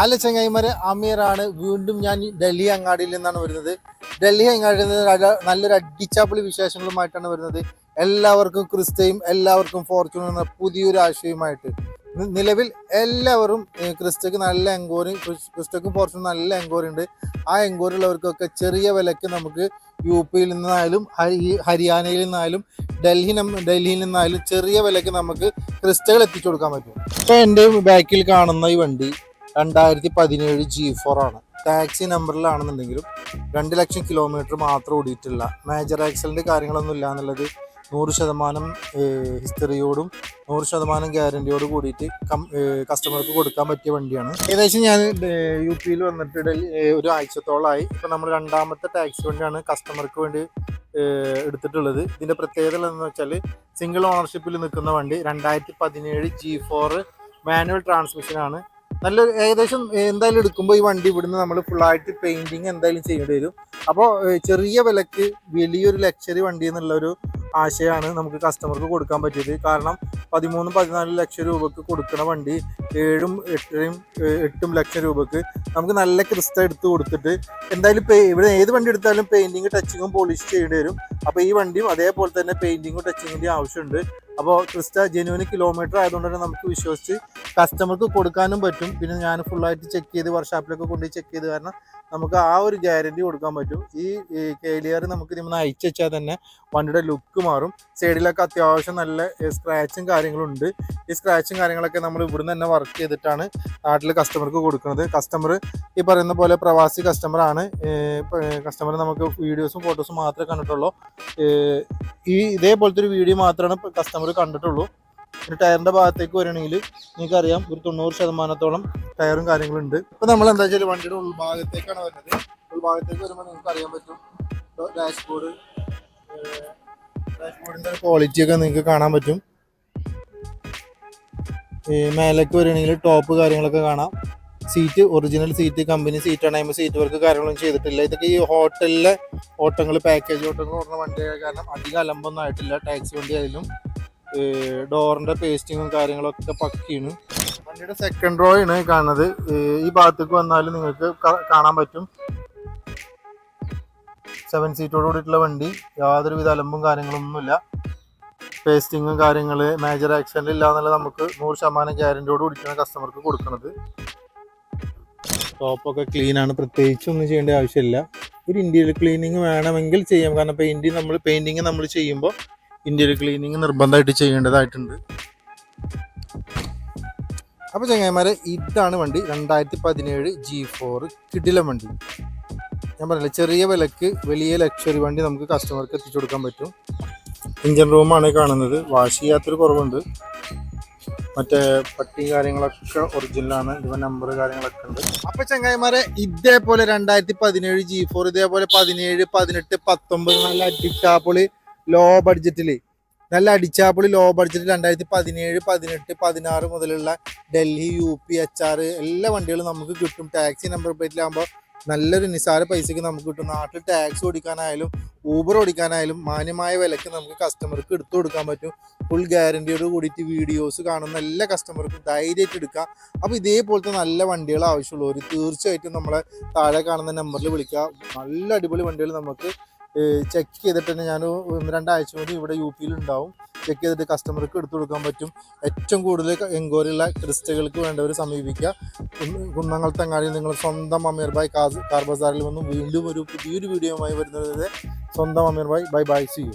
Hello ചങ്ങായിമാരെ അമീറാണ്. വീണ്ടും ഞാൻ ഡൽഹി അങ്ങാടിയിൽ നിന്നാണ് വരുന്നത്. ഡൽഹി അങ്ങാടിയിൽ നിന്ന് നല്ലൊരു അടിച്ചാപ്പിളി വിശേഷങ്ങളുമായിട്ടാണ് വരുന്നത്. എല്ലാവർക്കും ക്രിസ്തയും എല്ലാവർക്കും ഫോർച്യൂൺ എന്ന പുതിയൊരു ആശയവുമായിട്ട്. നിലവിൽ എല്ലാവരും ക്രിസ്തയ്ക്ക് നല്ല എൻക്വയറി ക്രിസ്റ്റയ്ക്കും ഫോർച്യൂൺ നല്ല എൻക്വയറി ഉണ്ട്. ആ എൻക്വയറി ഉള്ളവർക്കൊക്കെ ചെറിയ വിലയ്ക്ക് നമുക്ക് യു പിയിൽ നിന്നായാലും ഹരി ഹരിയാനയിൽ നിന്നായാലും ഡൽഹി ഡൽഹിയിൽ നിന്നായാലും ചെറിയ വിലയ്ക്ക് നമുക്ക് ക്രിസ്റ്റകൾ എത്തിച്ചു കൊടുക്കാൻ പറ്റും. ഇപ്പൊ എന്റെ ബാക്കിൽ കാണുന്ന ഈ വണ്ടി രണ്ടായിരത്തി പതിനേഴ് ജി ഫോർ ആണ് ടാക്സി നമ്പറിലാണെന്നുണ്ടെങ്കിലും രണ്ട് ലക്ഷം കിലോമീറ്റർ മാത്രം ഓടിയിട്ടുള്ള മേജർ ആക്സിഡന്റ് കാര്യങ്ങളൊന്നും ഇല്ല എന്നുള്ളത് നൂറ് ശതമാനം ഹിസ്റ്ററിയോടും നൂറ് ശതമാനം ഗ്യാരണ്ടിയോട് കൂടിയിട്ട് കം കസ്റ്റമർക്ക് കൊടുക്കാൻ പറ്റിയ വണ്ടിയാണ്. ഏകദേശം ഞാൻ യു പിയിൽ വന്നിട്ട് ഒരു ആഴ്ചത്തോളമായി ഇപ്പം നമ്മൾ രണ്ടാമത്തെ ടാക്സി വണ്ടിയാണ് കസ്റ്റമർക്ക് വേണ്ടി എടുത്തിട്ടുള്ളത്. ഇതിന്റെ പ്രത്യേകത എന്ന് വെച്ചാൽ സിംഗിൾ ഓണർഷിപ്പിൽ നിൽക്കുന്ന വണ്ടി രണ്ടായിരത്തി പതിനേഴ് ജി ഫോർ മാനുവൽ ട്രാൻസ്മിഷനാണ് നല്ല ഏകദേശം എന്തായാലും എടുക്കുമ്പോൾ ഈ വണ്ടി ഇവിടുന്ന് നമ്മൾ ഫുള്ളായിട്ട് പെയിന്റിങ് എന്തായാലും ചെയ്യേണ്ടി വരും. അപ്പോൾ ചെറിയ വിലക്ക് വലിയൊരു ലക്ഷറി വണ്ടി എന്നുള്ള ഒരു ആശയമാണ് നമുക്ക് കസ്റ്റമർക്ക് കൊടുക്കാൻ പറ്റിയത്. കാരണം പതിമൂന്നും പതിനാല് ലക്ഷം രൂപക്ക് കൊടുക്കുന്ന വണ്ടി ഏഴും എട്ടരയും എട്ടും ലക്ഷം രൂപക്ക് നമുക്ക് നല്ല ക്രിസ്റ്റ എടുത്ത് കൊടുത്തിട്ട് എന്തായാലും ഇവിടെ ഏത് വണ്ടി എടുത്താലും പെയിന്റിങ് ടച്ചിങ്ങും പോളിഷ് ചെയ്യേണ്ടി വരും. അപ്പോൾ ഈ വണ്ടിയും അതേപോലെ തന്നെ പെയിന്റിങ്ങും ടച്ചിങ്ങിന്റെയും ആവശ്യമുണ്ട്. അപ്പോൾ ക്രിസ്റ്റ ജെനുവിന് കിലോമീറ്റർ ആയതുകൊണ്ട് തന്നെ നമുക്ക് വിശ്വസിച്ച് കസ്റ്റമർക്ക് കൊടുക്കാനും പറ്റും. പിന്നെ ഞാൻ ഫുള്ളായിട്ട് ചെക്ക് ചെയ്ത് വർഷാപ്പിലൊക്കെ കൊണ്ടുപോയി ചെക്ക് ചെയ്ത് കാരണം നമുക്ക് ആ ഒരു ഗ്യാരണ്ടി കൊടുക്കാൻ പറ്റും. ഈ കേലിയർ നമുക്ക് ഇതിൽ നിന്ന് അയച്ചു വെച്ചാൽ തന്നെ വണ്ടിയുടെ ലുക്ക് മാറും. സൈഡിലൊക്കെ അത്യാവശ്യം നല്ല സ്ക്രാച്ചും കാര്യങ്ങളും ഉണ്ട് ഈ സ്ക്രാച്ചും കാര്യങ്ങളൊക്കെ നമ്മൾ ഇവിടുന്ന് തന്നെ വർക്ക് ചെയ്തിട്ടാണ് നാട്ടിൽ കസ്റ്റമർക്ക് കൊടുക്കുന്നത്. കസ്റ്റമർ ഈ പറയുന്ന പോലെ പ്രവാസി കസ്റ്റമറാണ് കസ്റ്റമർ നമുക്ക് വീഡിയോസും ഫോട്ടോസും മാത്രമേ കണ്ടിട്ടുള്ളൂ. ഈ ഇതേപോലത്തെ ഒരു വീഡിയോ മാത്രമാണ് കസ്റ്റമർ കണ്ടിട്ടുള്ളൂ. ഒരു ടയറിന്റെ ഭാഗത്തേക്ക് നിങ്ങൾക്ക് അറിയാം ഒരു തൊണ്ണൂറ് ശതമാനത്തോളം ടയറും കാര്യങ്ങളും ഉണ്ട് ഇപ്പൊ നമ്മൾ എന്താ വെച്ചാൽ വണ്ടിയുടെ ഉൾഭാഗത്തേക്കാണ് വരുന്നത്. ഉൾഭാഗത്തേക്ക് വരുമ്പോൾ നിങ്ങൾക്ക് അറിയാൻ പറ്റും ഡാഷ്ബോർഡ് ഡാഷ്ബോർഡിന്റെ ക്വാളിറ്റി ഒക്കെ നിങ്ങൾക്ക് കാണാൻ പറ്റും. മേലേക്ക് വരികയാണെങ്കിൽ ടോപ്പ് കാര്യങ്ങളൊക്കെ കാണാം. സീറ്റ് ഒറിജിനൽ സീറ്റ് കമ്പനി സീറ്റാണ് അതിന് സീറ്റ് വർക്ക് കാര്യങ്ങളൊന്നും ചെയ്തിട്ടില്ല. ഇതൊക്കെ ഈ ഹോട്ടലിലെ ഓട്ടങ്ങൾ പാക്കേജ് ഓട്ടങ്ങൾ ഓടുന്ന വണ്ടിയായ കാരണം അധികം അലമ്പൊന്നും ആയിട്ടില്ല. ടാക്സി വണ്ടി ആയാലും. ഡോറിന്റെ പേസ്റ്റിങ്ങും കാര്യങ്ങളൊക്കെ പക്കിയാണ്. വണ്ടിയുടെ സെക്കൻഡ് റോ ആണ് കാണുന്നത്. ഈ ഭാഗത്തേക്ക് വന്നാൽ നിങ്ങൾക്ക് കാണാൻ പറ്റും. സെവൻ സീറ്റോട് കൂടിയിട്ടുള്ള വണ്ടി. യാതൊരുവിധ അലമ്പും കാര്യങ്ങളൊന്നുമില്ല. പേസ്റ്റിങ്ങും കാര്യങ്ങൾ മേജർ ആക്സിഡന്റ് ഇല്ല എന്നുള്ള നമുക്ക് നൂറ് ശതമാനം ഗ്യാരന്റിയോട് കൂടിയിട്ടാണ് കസ്റ്റമർക്ക് കൊടുക്കുന്നത് ടോപ്പൊക്കെ ക്ലീൻ ആണ്. പ്രത്യേകിച്ച് ഒന്നും ചെയ്യേണ്ട ആവശ്യമില്ല. ഒരു ഇന്ത്യയിൽ ക്ലീനിങ് വേണമെങ്കിൽ ചെയ്യാം. കാരണം പെയിന്റിങ് നമ്മൾ പെയിന്റിങ് നമ്മൾ ചെയ്യുമ്പോൾ ഇന്ത്യയിൽ ക്ലീനിങ് നിർബന്ധമായിട്ട് ചെയ്യേണ്ടതായിട്ടുണ്ട്. അപ്പോൾ ചങ്ങായിമാരെ ഇതാണ് വണ്ടി രണ്ടായിരത്തി പതിനേഴ് ജി ഫോർ കിടിലം വണ്ടി. ഞാൻ പറഞ്ഞില്ല ചെറിയ വിലക്ക് വലിയ ലക്ഷറി വണ്ടി നമുക്ക് കസ്റ്റമർക്ക് എത്തിച്ചു കൊടുക്കാൻ പറ്റും. ഇഞ്ചൻ റൂമാണ് കാണുന്നത്. വാഷ് ചെയ്യാത്തൊരു കുറവുണ്ട്. മറ്റേ പട്ടിയും കാര്യങ്ങളൊക്കെ ഒറിജിനലാണ് ഇവ നമ്പർ കാര്യങ്ങളൊക്കെ ഉണ്ട്. അപ്പൊ ചങ്ങായിമാരെ ഇതേപോലെ രണ്ടായിരത്തി പതിനേഴ് ജി ഫോർ ഇതേപോലെ പതിനേഴ് പതിനെട്ട് പത്തൊമ്പത് നല്ല അടിക്കാപ്പൊളി ലോ. ബഡ്ജറ്റിൽ നല്ല അടിച്ചാപ്പൊളി ലോ ബഡ്ജറ്റിൽ രണ്ടായിരത്തി പതിനേഴ് പതിനെട്ട് പതിനാറ് മുതലുള്ള Delhi U P H R എല്ലാ വണ്ടികളും നമുക്ക് കിട്ടും. ടാക്സി നമ്പർ പ്ലേറ്റിലാകുമ്പോൾ നല്ലൊരു നിസാര പൈസയ്ക്ക് നമുക്ക് കിട്ടും. നാട്ടിൽ ടാക്സി ഓടിക്കാനായാലും ഊബർ ഓടിക്കാനായാലും മാന്യമായ വിലയ്ക്ക് നമുക്ക് കസ്റ്റമർക്ക് എടുത്തു കൊടുക്കാൻ പറ്റും. ഫുൾ ഗ്യാരണ്ടിയോട് കൂടിയിട്ട് വീഡിയോസ് കാണുന്ന എല്ലാ കസ്റ്റമർക്കും ധൈര്യമായിട്ട് എടുക്കാം. അപ്പോൾ ഇതേപോലത്തെ നല്ല വണ്ടികൾ ആവശ്യമുള്ളവർ തീർച്ചയായിട്ടും നമ്മളെ താഴെ കാണുന്ന നമ്പറിൽ വിളിക്കുക. നല്ല അടിപൊളി വണ്ടികൾ നമുക്ക് ചെക്ക് ചെയ്തിട്ട് തന്നെ ഞാൻ രണ്ടാഴ്ച മുതൽ ഇവിടെ യു പിയിൽ ഉണ്ടാവും. ചെക്ക് ചെയ്തിട്ട് കസ്റ്റമർക്ക് എടുത്തു കൊടുക്കാൻ പറ്റും. ഏറ്റവും കൂടുതൽ എൻക്വയറി ഉള്ള ക്രിസ്റ്റകൾക്ക് വേണ്ടവർ സമീപിക്കുക. കുന്ന- കുന്നങ്ങൾ തങ്ങാടി നിങ്ങൾ സ്വന്തം അമീർ ഭായ് കാർ ബസാറിൽ വന്നും വീണ്ടും ഒരു പുതിയൊരു വീഡിയോയുമായി വരുന്നത് സ്വന്തം Ameer Bhai. Bye bye see you